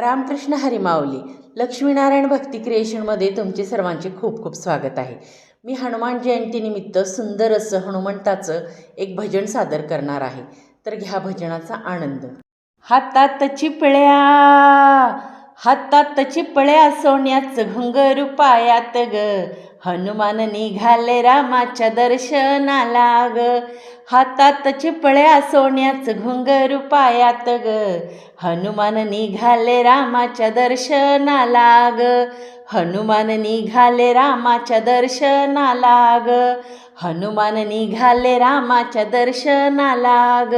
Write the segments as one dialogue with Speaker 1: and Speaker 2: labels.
Speaker 1: रामकृष्ण हरिमावली लक्ष्मीनारायण भक्ती क्रिएशनमध्ये तुमचे सर्वांचे खूप खूप स्वागत आहे. मी हनुमान जयंतीनिमित्त सुंदर असं हनुमंताचं एक भजन सादर करणार आहे. तर घ्या भजनाचा आनंद. हातात चिपळ्या हातात चिपळ्या सोन्याचं घुंगरू पायात ग. हनुमान निघाले रामाच्या दर्शनाला ग. हातात चिपळ्या सोन्याच घुंगरू पायात ग. हनुमान निघाले रामाच्या दर्शनाला ग. हनुमान निघाले रामाच्या दर्शनाला ग. हनुमान निघाले रामाच्या दर्शनाला ग.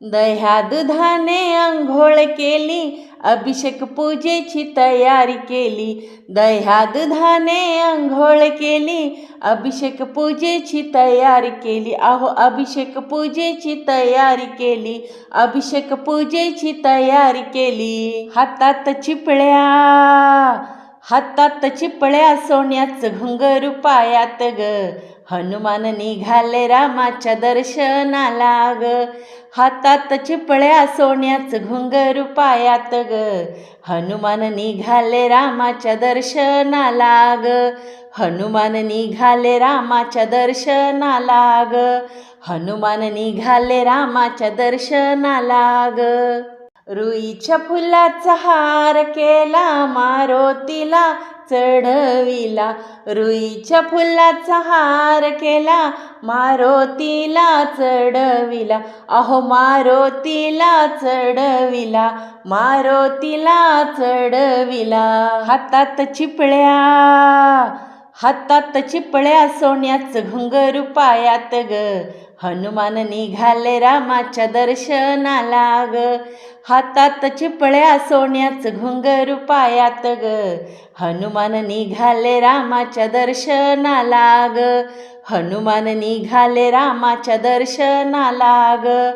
Speaker 1: दह्या दुधाने आंघोळ केली अभिषेक पूजेची तयारी केली. दह्या दुधाने आंघोळ केली अभिषेक पूजेची तयारी केली. अहो अभिषेक पूजेची तयारी केली अभिषेक पूजेची तयारी केली. हातात चिपळ्या हातात चिपळ्या सोन्याचं घुंगरू पायात ग. हनुमान निघाले रामाच्या दर्शनाला ग. हातात चिपळ्या सोन्याच घुंगरू पायात ग. हनुमान निघाले रामाच्या दर्शनाला ग. हनुमान निघाले रामाच्या दर्शनाला ग. हनुमान निघाले रामाच्या दर्शनाला ग. रुईच्या फुलाचा हार केला मारोतीला चढविला. रुईच्या फुलाचा हार केला मारोतीला चढविला. अहो मारोतीला चढविला मारोतीला चढविला. हातात चिपळ्या हातात चिपळ्या सोन्याचं घुंगरू पायात ग. हनुमान निघाले रामाच्या दर्शनाला ग. हातात चिपळ्या सोन्याच घुंगरू पायात ग. हनुमान निघाले रामाच्या दर्शनाला ग. हनुमान निघाले रामाच्या दर्शनाला ग.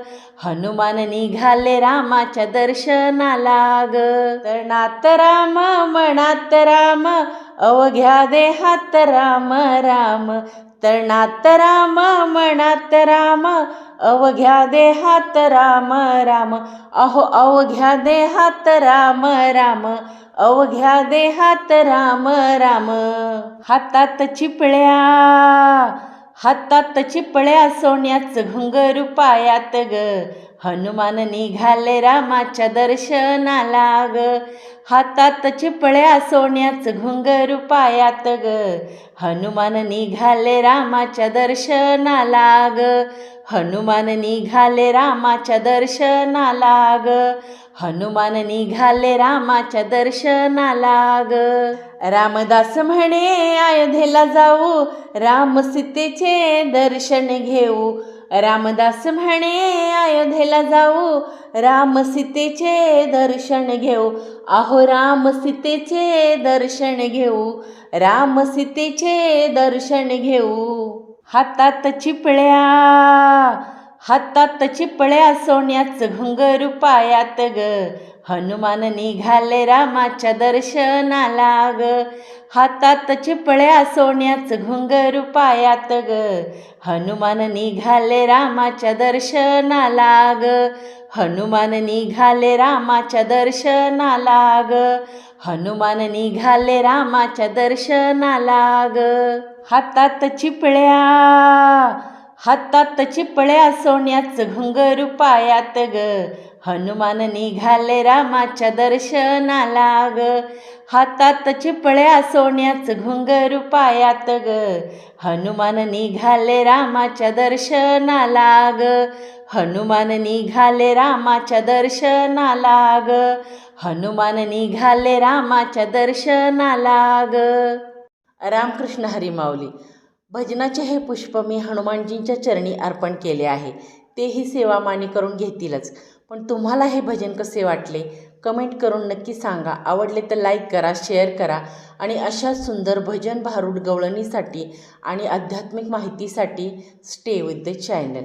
Speaker 1: हनुमान निघाले रामाच्या दर्शनाला ग. तणात राम मणात राम अवघ्या देहात राम राम. तणात राम मनात राम. अवघ्या देहात राम राम. अहो अवघ्या देहात राम राम. अवघ्या देहात राम राम. हातात चिपळ्या हातात चिपळ्या सोन्याचं घुंगरू पायात ग. हनुमान निघाले रामाच्या दर्शनाला ग. हातात चिपळ्या सोन्याचं घुंगरू पायात ग. हनुमान निघाले रामाच्या दर्शनाला ग. हनुमान निघाले रामाच्या दर्शनाला ग. हनुमान निघाले रामाच्या दर्शनाला ग. रामदास म्हणे अयोध्येला जाऊ. राम सीतेचे दर्शन घेऊ. रामदास म्हणे अयोध्येला जाऊ. राम सीतेचे दर्शन घेऊ. अहो राम सीतेचे दर्शन घेऊ. राम सीतेचे दर्शन घेऊ. हातात चिपळ्या. हातात चिपळ्या सोन्याचं घुंग पायात ग. हनुमान निघाले रामाच्या दर्शनाला ग. हातात चिपळ्या सोन्याचं घुंग पायात ग. हनुमान निघाले रामाच्या दर्शनाला ग. हनुमान निघाले रामाच्या दर्शनाला ग. हनुमान निघाले रामाच्या दर्शनाला ग. हातात चिपळ्या हातात चिपळ्या सोन्याचं घुंगरू पायात ग. हनुमान निघाले रामाच्या दर्शनाला ग. हातात चिपळ्या सोन्याचं घुंग पायात ग. हनुमान निघाले रामाच्या दर्शनाला ग. हनुमान निघाले रामाच्या दर्शनाला ग. हनुमान निघाले रामाच्या दर्शनाला ग. रामकृष्ण हरिमावली भजनाचे हे पुष्प मी हनुमानजींच्या चरणी अर्पण केले आहे. तेही सेवा मानी करून घेतीलच. पण तुम्हाला हे भजन कसे वाटले? कमेंट करून नक्की सांगा. आवडले तर लाईक करा शेअर करा आणि अशा सुंदर भजन भारूड गवळणीसाठी आणि आध्यात्मिक माहितीसाठी स्टे विथ द चॅनल